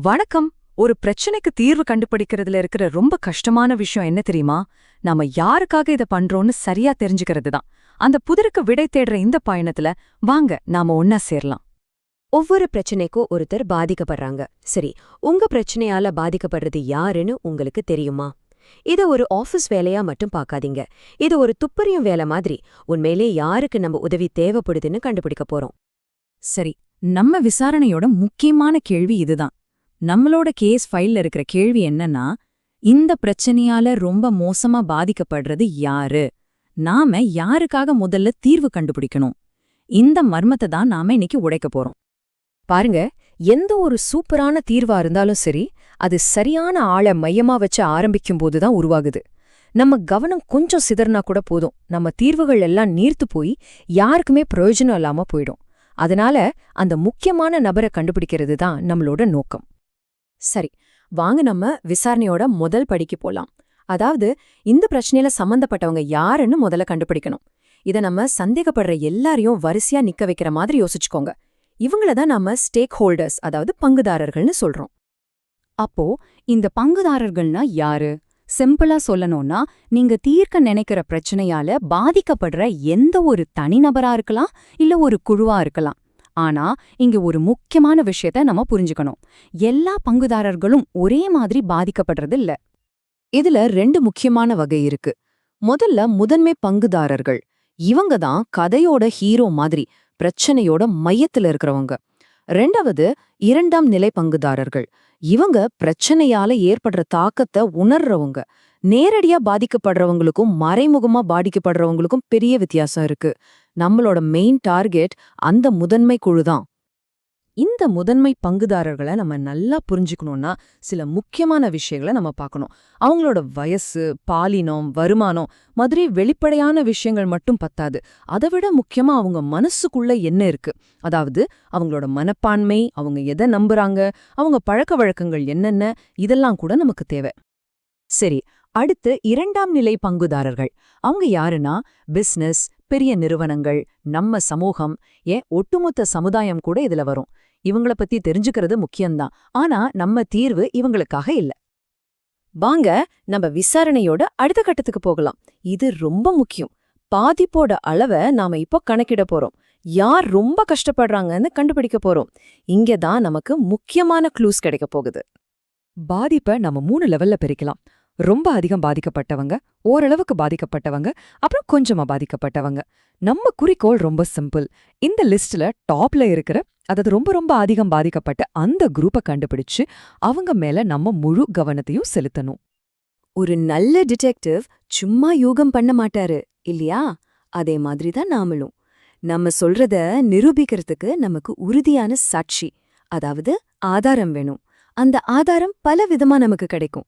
வணக்கம். ஒரு பிரச்சனைக்கு தீர்வு கண்டுபிடிக்கிறதுல இருக்கிற ரொம்ப கஷ்டமான விஷயம் என்ன தெரியுமா? நாம யாருக்காக இத பண்றோம்னு சரியா தெரிஞ்சுக்கிறது தான். அந்த புதிருக்கு விடை தேடுற இந்த பயணத்துல வாங்க நாம ஒன்னா சேரலாம். ஒவ்வொரு பிரச்சனைக்கும் ஒருத்தர் பாதிக்கப்படுறாங்க. சரி உங்க பிரச்சனையால பாதிக்கப்படுறது யாருன்னு உங்களுக்கு தெரியுமா? இத ஒரு ஆபீஸ் வேலையா மட்டும் பார்க்காதீங்க. இது ஒரு துப்பறியும் வேலை மாதிரி. உண்மையிலே யாருக்கு நம்ம உதவி தேவைப்படுதுன்னு கண்டுபிடிக்க போறோம். சரி நம்ம விசாரணையோட முக்கியமான கேள்வி இதுதான். நம்மளோட கேஸ் ஃபைல்ல இருக்கிற கேள்வி என்னன்னா இந்த பிரச்சனையால ரொம்ப மோசமா பாதிக்கப்படுறது யாரு? நாம யாருக்காக முதல்ல தீர்வு கண்டுபிடிக்கணும்? இந்த மர்மத்தை தான் நாம இன்னைக்கு உடைக்க போறோம். பாருங்க எந்த ஒரு சூப்பரான தீர்வா இருந்தாலும் சரி அது சரியான ஆளை மையமா வச்சு ஆரம்பிக்கும் போதுதான் உருவாகுது. நம்ம கவனம் கொஞ்சம் சிதறினா கூட போதும். நம்ம தீர்வுகள் எல்லாம் நீர்த்து போய் யாருக்குமே பிரயோஜனம் இல்லாம போயிடும். அதனால அந்த முக்கியமான நபரை கண்டுபிடிக்கிறது தான் நம்மளோட நோக்கம். சரி வாங்க நம்ம விசாரணையோட முதல் படிக்கு போலாம். அதாவது இந்த பிரச்சனையில சம்பந்தப்பட்டவங்க யாருன்னு முதல்ல கண்டுபிடிக்கணும். இத நம்ம சந்தேகப்படுற எல்லாரையும் வரிசையா நிக்க வைக்கிற மாதிரி யோசிச்சுக்கோங்க. இவங்கள தான் நாம ஸ்டேக் ஹோல்டர்ஸ் அதாவது பங்குதாரர்கள்னு சொல்றோம். அப்போ இந்த பங்குதாரர்கள்னா யாரு? சிம்பிளா சொல்லணும்னா நீங்க தீர்க்க நினைக்கிற பிரச்சனையால பாதிக்கப்படுற எந்த ஒரு தனிநபரா இருக்கலாம் இல்ல ஒரு குழுவா இருக்கலாம். ஆனா இங்க ஒரு முக்கியமான விஷயத்த நம்ம புரிஞ்சுக்கணும். எல்லா பங்குதாரர்களும் ஒரே மாதிரி பாதிக்கப்படுறது இல்ல. இதுல ரெண்டு முக்கியமான வகை இருக்கு. முதல்ல முதன்மை பங்குதாரர்கள். இவங்க தான் கதையோட ஹீரோ மாதிரி பிரச்சனையோட மையத்துல இருக்கிறவங்க. ரெண்டாவது இரண்டாம் நிலை பங்குதாரர்கள். இவங்க பிரச்சனையால ஏற்படுற தாக்கத்தை உணர்றவங்க. நேரடியா பாதிக்கப்படுறவங்களுக்கும் மறைமுகமா பாதிக்கப்படுறவங்களுக்கும் பெரிய வித்தியாசம் இருக்கு. நம்மளோட மெயின் டார்கெட் அந்த முதன்மை குழுதான் இந்த முதன்மை பங்குதாரர்களை நம்ம நல்லா புரிஞ்சுக்கணும்னா சில முக்கியமான விஷயங்களை நம்ம பார்க்கணும். அவங்களோட வயசு பாலினம் வருமானம் மாதிரி வெளிப்படையான விஷயங்கள் மட்டும் பத்தாது. அதை விட முக்கியமா அவங்க மனசுக்குள்ள என்ன இருக்கு? அதாவது அவங்களோட மனப்பான்மை அவங்க எதை நம்புறாங்க அவங்க பழக்க வழக்கங்கள் என்னென்ன இதெல்லாம் கூட நமக்கு தேவை. சரி அடுத்து இரண்டாம் நிலை பங்குதாரர்கள். அவங்க யாருன்னா பிசினஸ் பெரிய நிறுவனங்கள் நம்ம சமூகம் ஏன் ஒட்டுமொத்த சமுதாயம் கூட இதுல வரும். இவங்கள பத்தி தெரிஞ்சுக்கிறது முக்கியம்தான். ஆனா நம்ம தீர்வு இவங்களுக்காக இல்ல. வாங்க நம்ம விசாரணையோட அடுத்த கட்டத்துக்கு போகலாம். இது ரொம்ப முக்கியம். பாதிப்போட அளவை நாம இப்போ கணக்கிட போறோம். யார் ரொம்ப கஷ்டப்படுறாங்கன்னு கண்டுபிடிக்க போறோம். இங்க தான் நமக்கு முக்கியமான க்ளூஸ் கிடைக்க போகுது. பாதிப்பை நம்ம மூணு லெவல்ல பிரிக்கலாம். ரொம்ப அதிகம் பாதிக்கப்பட்டவங்க ஓரளவுக்கு பாதிக்கப்பட்டவங்க அப்புறம் கொஞ்சமா பாதிக்கப்பட்டவங்க. நம்ம குறிக்கோள் ரொம்ப சிம்பிள் இந்த லிஸ்ட்ல டாப்ல இருக்கிற அதாவது ரொம்ப ரொம்ப அதிகம் பாதிக்கப்பட்ட அந்த குரூப்பை கண்டுபிடிச்சு அவங்க மேல நம்ம முழு கவனத்தையும் செலுத்தணும். ஒரு நல்ல டிடெக்டிவ் சும்மா யூகம் பண்ண மாட்டாரு இல்லையா? அதே மாதிரி தான் நாமளும். நம்ம சொல்றத நிரூபிக்கிறதுக்கு நமக்கு உறுதியான சாட்சி அதாவது ஆதாரம் வேணும். அந்த ஆதாரம் பல விதமா நமக்கு கிடைக்கும்.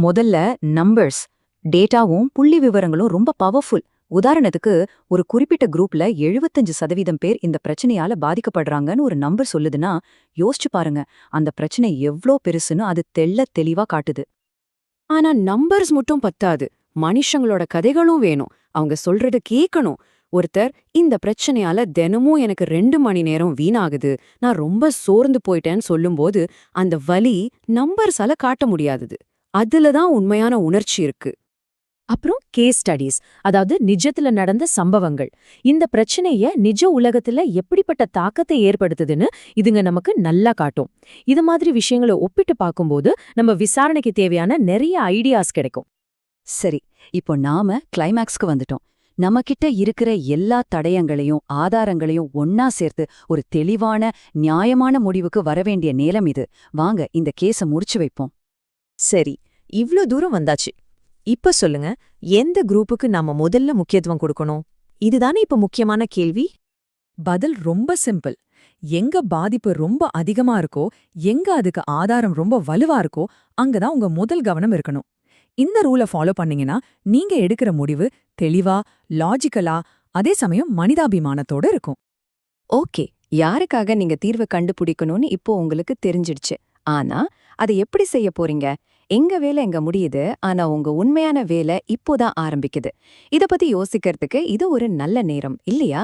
முதல்ல நம்பர்ஸ் டேட்டாவும் புள்ளி விவரங்களும் ரொம்ப பவர்ஃபுல் உதாரணத்துக்கு ஒரு குறிப்பிட்ட குரூப்ல 75% சதவீதம் பேர் இந்த பிரச்சனையால பாதிக்கப்படுறாங்கன்னு ஒரு நம்பர் சொல்லுதுன்னா யோசிச்சு பாருங்க. அந்த பிரச்சனை எவ்ளோ பெருசுன்னு அது தெள்ள தெளிவா காட்டுது. ஆனா நம்பர்ஸ் மட்டும் பத்தாது. மனுஷங்களோட கதைகளும் வேணும். அவங்க சொல்றத கேட்கணும் ஒருத்தர் இந்த பிரச்சனையால தினமும் எனக்கு ரெண்டு மணி நேரம் வீணாகுது. நான் ரொம்ப சோர்ந்து போயிட்டேன்னு சொல்லும்போது அந்த வலி நம்பர்ஸால காட்ட முடியாதது. அதுல தான் உண்மையான உணர்ச்சி இருக்கு. அப்புறம் கேஸ் ஸ்டடீஸ் அதாவது நிஜத்துல நடந்த சம்பவங்கள். இந்த பிரச்சனைய நிஜ உலகத்துல எப்படிப்பட்ட தாக்கத்தை ஏற்படுத்துதுன்னு இதுங்க நமக்கு நல்லா காட்டும். இது மாதிரி விஷயங்களை ஒப்பிட்டு பார்க்கும்போது நம்ம விசாரணைக்கு தேவையான நிறைய ஐடியாஸ் கிடைக்கும். சரி இப்போ நாம கிளைமேக்ஸ்க்கு வந்துட்டோம். நம்மகிட்ட இருக்கிற எல்லா தடயங்களையும் ஆதாரங்களையும் ஒன்னா சேர்த்து ஒரு தெளிவான நியாயமான முடிவுக்கு வரவேண்டிய நேரம் இது. வாங்க இந்த கேஸ முடிச்சு வைப்போம். சரி இவ்ளோ தூரம் வந்தாச்சு. இப்ப சொல்லுங்க எந்த குரூப்புக்கு நாம முதல்ல முக்கியத்துவம் கொடுக்கணும்? இதுதானே இப்ப முக்கியமான கேள்வி? பதில் ரொம்ப சிம்பிள். எங்க பாதிப்பு ரொம்ப அதிகமா இருக்கோ எங்க அதுக்கு ஆதாரம் ரொம்ப வலுவா இருக்கோ அங்கதான் உங்க முதல் கவனம் இருக்கணும். இந்த ரூலை ஃபாலோ பண்ணீங்கன்னா நீங்க எடுக்கிற முடிவு தெளிவா லாஜிக்கலா அதே சமயம் மனிதாபிமானத்தோட இருக்கும். ஓகே யாருக்காக நீங்க தீர்வு கண்டுபிடிக்கணும்னு இப்போ உங்களுக்கு தெரிஞ்சிடுச்சு. ஆனா அதை எப்படி செய்ய போறீங்க? எங்க வேலை எங்க முடியுது ஆனா உங்க உண்மையான வேலை இப்போதான் ஆரம்பிக்குது. இத பத்தி யோசிக்கிறதுக்கு இது ஒரு நல்ல நேரம் இல்லையா?